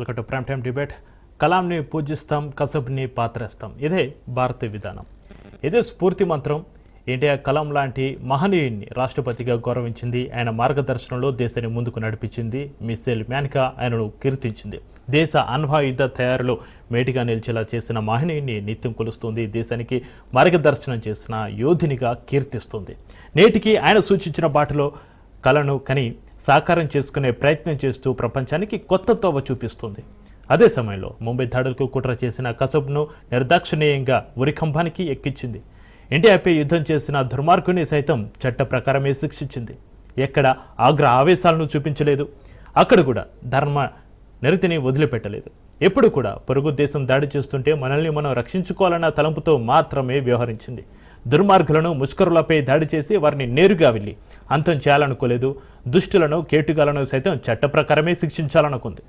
Welcome to prime time debate కలాంని పూజిస్తాం కసబ్ని పాత్రేస్తాం. ఇదే భారతీయ విధానం. ఇదే స్ఫూర్తి మంత్రం. ఇండియా కలాం లాంటి మహనీయుడిని రాష్ట్రపతిగా గౌరవించింది. ఆయన మార్గదర్శనంలో దేశాన్ని ముందుకు నడిపించింది. మిస్సెల్ మ్యాన్కా ఆయనను కీర్తించింది. దేశ అణ్వాయుధ తయారీలో మేటిగా నిలిచేలా చేసిన మహనీయుడిని నిత్యం కొలుస్తుంది. దేశానికి మార్గదర్శనం చేసిన యోధునిగా కీర్తిస్తుంది. నేటికి ఆయన సూచించిన బాటలో కళను కని సాకారం చేసుకునే ప్రయత్నం చేస్తూ ప్రపంచానికి కొత్త తోవ చూపిస్తుంది. అదే సమయంలో ముంబై దాడులకు కుట్ర చేసిన కసబ్ను నిర్దాక్షిణీయంగా ఉరికంభానికి ఎక్కించింది. ఇండియాపై యుద్ధం చేసిన దుర్మార్గుని సైతం చట్ట ప్రకారమే శిక్షించింది. ఎక్కడ ఆగ్ర ఆవేశాలను చూపించలేదు. అక్కడ కూడా ధర్మ నిరతిని వదిలిపెట్టలేదు. ఎప్పుడు కూడా పొరుగు దేశం దాడి చేస్తుంటే మనల్ని మనం రక్షించుకోవాలన్న తలంపుతో మాత్రమే వ్యవహరించింది. దుర్మార్గులను ముష్కరులపై దాడి చేసి వారిని నేరుగా వెళ్ళి అంతం చేయాలనుకోలేదు. దుష్టులను కేటుగాలను సైతం చట్ట ప్రకారమే శిక్షించాలనుకుంది.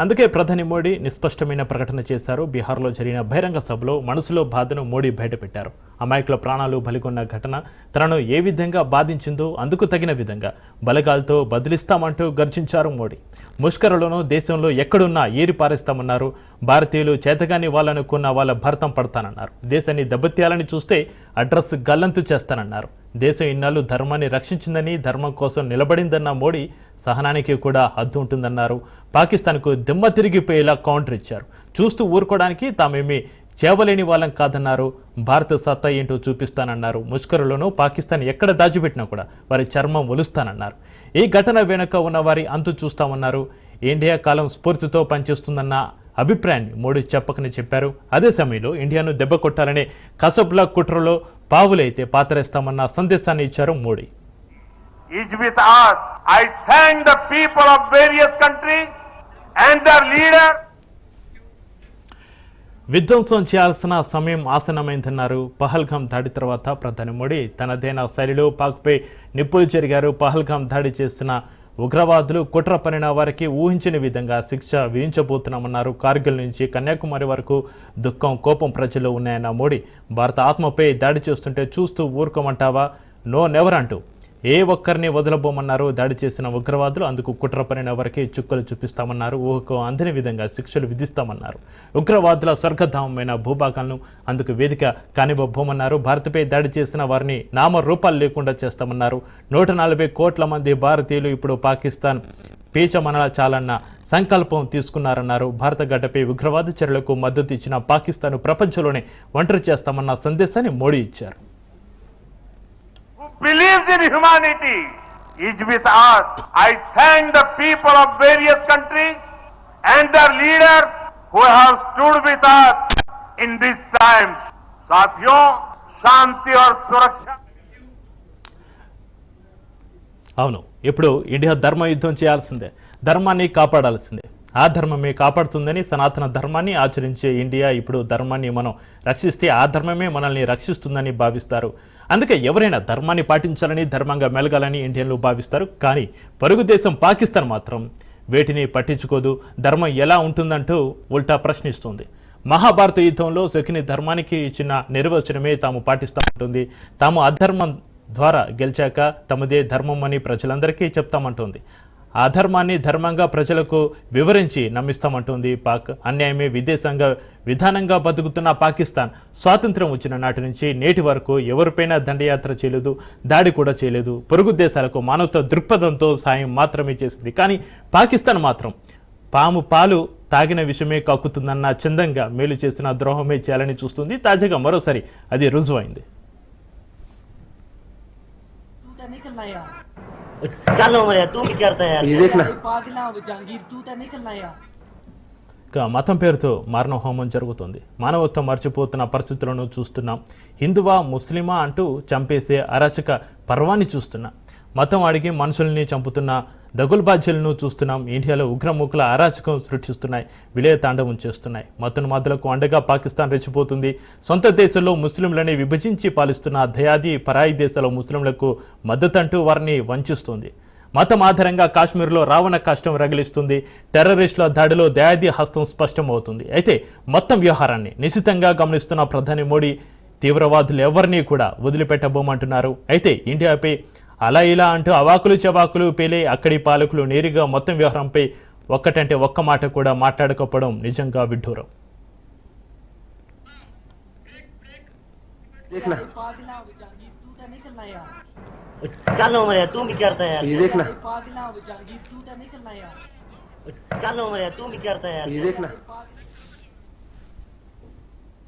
అందుకే ప్రధాని మోడీ నిస్పష్టమైన ప్రకటన చేశారు. బీహార్లో జరిగిన బహిరంగ సభలో మనసులో బాధను మోడీ బయటపెట్టారు. అమాయకుల ప్రాణాలు బలిగొన్న ఘటన తనను ఏ విధంగా బాధించిందో అందుకు తగిన విధంగా బలగాలతో బదిలిస్తామంటూ గర్జించారు మోడీ. ముష్కరులను దేశంలో ఎక్కడున్నా ఏరి పారేస్తామన్నారు. భారతీయులు చేతగాని వాళ్ళనుకున్న వాళ్ళ భర్తం పడతానన్నారు. దేశాన్ని దెబ్బతీయాలని చూస్తే అడ్రస్ గల్లంతు చేస్తానన్నారు. దేశం ఇన్నాళ్ళు ధర్మాన్ని రక్షించిందని ధర్మం కోసం నిలబడిందన్న మోడీ సహనానికి కూడా హద్దు ఉంటుందన్నారు. పాకిస్తాన్కు దిమ్మ తిరిగిపోయేలా కౌంటర్ ఇచ్చారు. చూస్తూ ఊరుకోవడానికి తామేమి చేవలేని వాళ్ళం కాదన్నారు భారత సత్తా ఏంటో చూపిస్తానన్నారు ముష్కరులను పాకిస్తాన్ ఎక్కడ దాచిపెట్టినా కూడా వారి చర్మం ఒలుస్తానన్నారు ఈ ఘటన వెనుక ఉన్న వారి అంతు చూస్తామన్నారు ఇండియా కాలం స్ఫూర్తితో పనిచేస్తుందన్న అభిప్రాయాన్ని మోడీ చెప్పకని చెప్పారు అదే సమయంలో ఇండియాను దెబ్బ కొట్టాలనే కసబ్లా కుట్రలో పావులైతే పాతరేస్తామన్న సందేశాన్ని ఇచ్చారు Modi is with us. I thank the people of various countries and their leaders. విధ్వంసం చేయాల్సిన సమయం ఆసనమైందన్నారు పహల్గాం దాడి తర్వాత ప్రధాని మోడీ తనదైన శైలిలో పాక్పై నిప్పులు జరిగారు. పహల్గాం దాడి చేసిన ఉగ్రవాదులు కుట్ర పనిన వారికి ఊహించని విధంగా శిక్ష విధించబోతున్నామన్నారు. కార్గిల్ నుంచి కన్యాకుమారి వరకు దుఃఖం కోపం ప్రజల్లో ఉన్నాయన్న మోడీ భారత ఆత్మపై దాడి చేస్తుంటే చూస్తూ ఊరుకోమంటావా? నో నెవర్ అంటూ. ఏ ఒక్కరిని వదలబోమన్నారు దాడి చేసిన ఉగ్రవాదులు అందుకు కుట్ర పనిన వరకే చుక్కలు చూపిస్తామన్నారు. ఊహకు అందని విధంగా శిక్షలు విధిస్తామన్నారు. ఉగ్రవాదుల స్వర్గధామమైన భూభాగాలను అందుకు వేదిక కానివ్వబోమన్నారు. భారత్పై దాడి చేసిన వారిని నామ రూపాలు లేకుండా చేస్తామన్నారు. నూట నలభై కోట్ల మంది భారతీయులు ఇప్పుడు పాకిస్తాన్ పీచమనల చాలన్న సంకల్పం తీసుకున్నారన్నారు. భారత గడ్డపై ఉగ్రవాద చర్యలకు మద్దతు ఇచ్చిన పాకిస్తాన్ ప్రపంచంలోనే ఒంటరి చేస్తామన్న సందేశాన్ని మోడీ ఇచ్చారు. believes in humanity is with us. I thank the people of various countries and their leaders who have stood with us in these times. साथियों शांति और सुरक्षा అవును ఇప్పుడు ఇండియా ధర్మ యుద్ధం చేయాల్సిందే ధర్మాన్ని కాపాడాల్సిందే ఆ ధర్మమే కాపాడుతుందని సనాతన ధర్మాన్ని ఆచరించే ఇండియా ఇప్పుడు ధర్మాన్ని మనం రక్షిస్తే ఆ ధర్మమే మనల్ని రక్షిస్తుందని భావిస్తారు అందుకే ఎవరైనా ధర్మాన్ని పాటించాలని ధర్మంగా మెలగాలని ఇండియన్లు భావిస్తారు. కానీ పొరుగు దేశం పాకిస్తాన్ మాత్రం వేటిని పట్టించుకోదు. ధర్మం ఎలా ఉంటుందంటూ ఉల్టా ప్రశ్నిస్తుంది. మహాభారత యుద్ధంలో శకిని ధర్మానికి ఇచ్చిన నిర్వచనమే తాము పాటిస్తామంటుంది. తాము అధర్మం ద్వారా గెలిచాక తమదే ధర్మం అని ప్రజలందరికీ చెప్తామంటుంది. అధర్మాన్ని ధర్మంగా ప్రజలకు వివరించి నమ్మిస్తామంటుంది పాక్. అన్యాయమే విదేశంగా విధానంగా బతుకుతున్న పాకిస్తాన్. స్వాతంత్రం వచ్చిన నాటి నుంచి నేటి వరకు ఎవరిపైనా దండయాత్ర చేయలేదు దాడి కూడా చేయలేదు. పొరుగు దేశాలకు మానవత దృక్పథంతో సాయం మాత్రమే చేసింది. కానీ పాకిస్తాన్ మాత్రం పాము పాలు తాగిన విషయమే కక్కుతుందన్న చందంగా మేలు చేసిన ద్రోహమే చేయాలని చూస్తుంది. తాజాగా మరోసారి అది రుజువైంది. चलो मरे तू भी करता है यार ये देखना पागला जहांगीर तू तो निकलना यार ఇక మతం పేరుతో మారణ హోమం జరుగుతుంది మానవత్వం మర్చిపోతున్న పరిస్థితులను చూస్తున్నాం హిందువా ముస్లిమా అంటూ చంపేసే అరాచక పర్వాన్ని చూస్తున్నాం మతం అడిగి మనుషుల్ని చంపుతున్న దగుల్బాజ్యులను చూస్తున్నాం. ఇండియాలో ఉగ్రముఖుల అరాచకం సృష్టిస్తున్నాయి. విలయ తాండవం చేస్తున్నాయి. మతోన్మాదులకు అండగా పాకిస్తాన్ రెచ్చిపోతుంది. సొంత దేశంలో ముస్లింలని విభజించి పాలిస్తున్న దయాది పరాయి దేశాల ముస్లింలకు మద్దతంటూ వారిని వంచిస్తుంది. మతం ఆధారంగా కాశ్మీర్లో రావణ కష్టం రగిలిస్తుంది. టెర్రరిస్టుల దాడిలో దయాది హస్తం స్పష్టమవుతుంది. అయితే మొత్తం వ్యవహారాన్ని నిశితంగా గమనిస్తున్న ప్రధాని మోడీ తీవ్రవాదులు ఎవరినీ కూడా వదిలిపెట్టబోమంటున్నారు. అయితే ఇండియాపై అలా ఇలా అంటూ అవాకులు చవాకులు పేలే అక్కడి పాలకులు నేరుగా మొత్తం వ్యవహారంపై ఒక్కటంటే ఒక్క మాట కూడా మాట్లాడకపోవడం నిజంగా విడ్డూరం देखना पागला जहांगीर तू तो निकलना यार चलो मरे तू भी करता है यार ये देखना पागला जहांगीर तू तो निकलना यार चलो मरे तू भी करता है यार ये देखना पागला